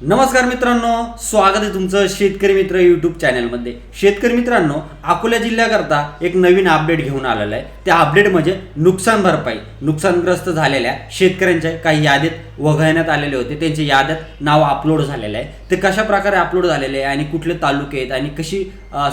नमस्कार मित्रांनो स्वागत आहे तुमचं शेतकरी मित्र यूट्यूब चॅनलमध्ये शेतकरी मित्रांनो अकोला जिल्ह्याकरता एक नवीन अपडेट घेऊन आलेलं आहे. त्या अपडेट म्हणजे नुकसान भरपाई. नुकसानग्रस्त झालेल्या शेतकऱ्यांच्या काही यादीत वगळण्यात आलेले होते. त्यांच्या याद्यात नाव अपलोड झालेलं आहे. ते कशा प्रकारे अपलोड झालेले आहे आणि कुठले तालुके आहेत आणि कशी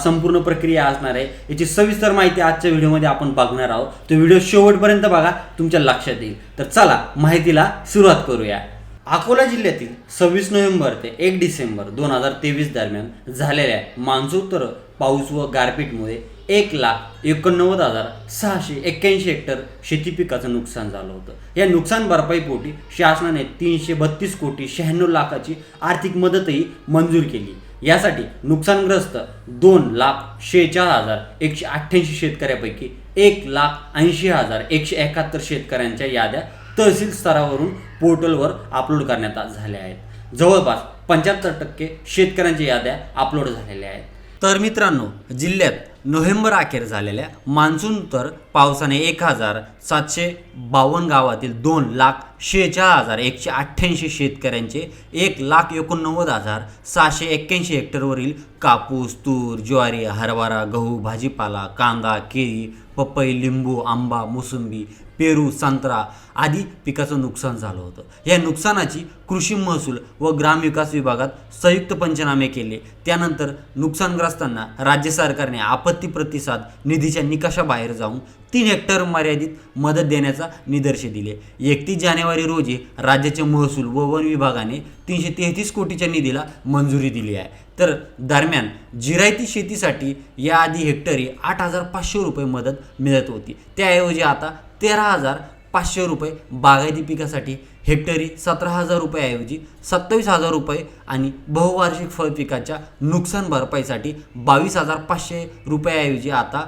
संपूर्ण प्रक्रिया असणार आहे याची सविस्तर माहिती आजच्या व्हिडिओमध्ये आपण बघणार आहोत. तो व्हिडिओ शेवटपर्यंत बघा तुमच्या लक्षात येईल. तर चला माहितीला सुरुवात करूया. अकोला जिल्ह्यातील सव्वीस नोव्हेंबर ते एक डिसेंबर दोन हजार तेवीस दरम्यान झालेल्या मान्सूनोत्तर पाऊस व गारपीटमुळे एक लाख एकोणनव्वद हजार सहाशे एक्क्याऐंशी हेक्टर शेती पिकाचं नुकसान झालं होतं. या नुकसान भरपाईपोटी शासनाने तीनशे बत्तीस कोटी शहाण्णव लाखाची आर्थिक मदतही मंजूर केली. यासाठी नुकसानग्रस्त दोन लाख शेहेचाळ हजार एकशे अठ्ठ्याऐंशी शेतकऱ्यापैकी एक लाख ऐंशी हजार एकशे एकाहत्तर शेतकऱ्यांच्या याद्या तहसील स्तरावरून पोर्टलवर अपलोड करण्यात आ- झाल्या आहेत. जवळपास पंच्याहत्तर टक्के शेतकऱ्यांच्या याद्या अपलोड झालेल्या आहेत. तर मित्रांनो जिल्ह्यात नोव्हेंबर अखेर झालेल्या मान्सून तर पावसाने एक हजार सातशे बावन्न गावातील दोन लाख शेहेचाळ हजार एकशे अठ्ठ्याऐंशी शेतकऱ्यांचे एक लाख एकोणनव्वद हजार सहाशे एक्क्याऐंशी हेक्टरवरील कापूस तूर ज्वारी हरभरा गहू भाजीपाला कांदा केळी पपई लिंबू आंबा मोसंबी पेरू संत्रा आदी पिकाचं नुकसान झालं होतं. या नुकसानाची कृषी महसूल व ग्रामविकास विभागात संयुक्त पंचनामे केले. त्यानंतर नुकसानग्रस्तांना राज्य सरकारने आपत्ती प्रतिसाद निधीच्या निकषाबाहेर जाऊन तीन हेक्टर मर्यादित मदत देण्याचा निदर्शे दिले. एकतीस जानेवारी रोजी राज्याचे महसूल व वन विभागाने तीनशे तेहतीस कोटीच्या निधीला मंजुरी दिली आहे. तर दरम्यान जिरायती शेतीसाठी याआधी हेक्टरी आठ हजार पाचशे रुपये मदत मिळत होती. त्याऐवजी आता तेरा हजार पाचशे रुपये बागायती पिकासाठी हेक्टरी सतरा हजार रुपयाऐवजी सत्तावीस हजार रुपये आणि बहुवार्षिक फळ पिकाच्या नुकसान भरपाईसाठी बावीस हजार पाचशे रुपयाऐवजी आता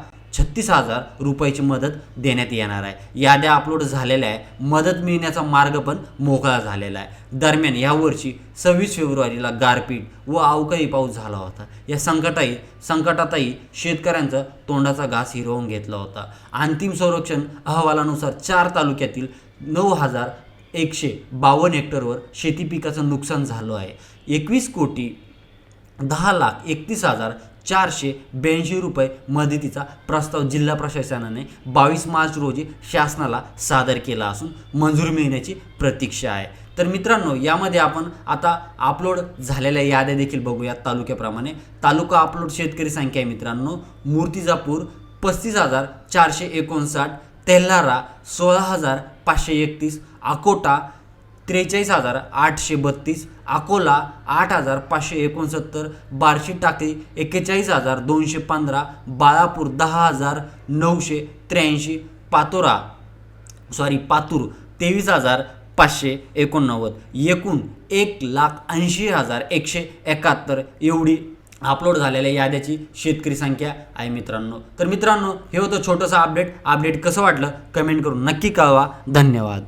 छत्तीस हजार रुपयाची मदत देण्यात येणार आहे. याद्या अपलोड झालेल्या आहे. मदत मिळण्याचा मार्ग पण मोकळा झालेला आहे. दरम्यान यावर्षी सव्वीस फेब्रुवारीला गारपीट व अवकाळी पाऊस झाला होता. या संकटाही संकटातही शेतकऱ्यांचा तोंडाचा घास हिरवून घेतला होता. अंतिम संरक्षण अहवालानुसार चार तालुक्यातील नऊ हजार एकशे बावन्न हेक्टरवर शेती पिकाचं नुकसान झालं आहे. एकवीस कोटी दहा लाख एकतीस हजार चारशे ब्याऐंशी रुपये मदतीचा प्रस्ताव जिल्हा प्रशासनाने बावीस मार्च रोजी शासनाला सादर केला असून मंजूर मिळण्याची प्रतीक्षा आहे. तर मित्रांनो यामध्ये आपण आता अपलोड झालेल्या याद्या देखील बघूया तालुक्याप्रमाणे. तालुका अपलोड शेतकरी संख्या आहे मित्रांनो मूर्तिजापूर पस्तीस हजार चारशे एकोणसाठ तेल्हारा सोळा हजार पाचशे एकतीस अकोटा त्रेचाळीस हजार आठशे बत्तीस अकोला आठ हजार पाचशे एकोणसत्तर बार्शी टाकळी एक्केचाळीस हजार दोनशे पंधरा बाळापूर दहा हजार नऊशे त्र्याऐंशी पातोरा सॉरी पातूर तेवीस हजार पाचशे एकोणनव्वद एकूण एक लाख ऐंशी हजार एकशे एकाहत्तर एवढी अपलोड झालेल्या याद्याची शेतकरी संख्या आहे मित्रांनो. तर मित्रांनो हे होतं छोटंसं अपडेट अपडेट कसं वाटलं? कमेंट करून नक्की कळवा. धन्यवाद.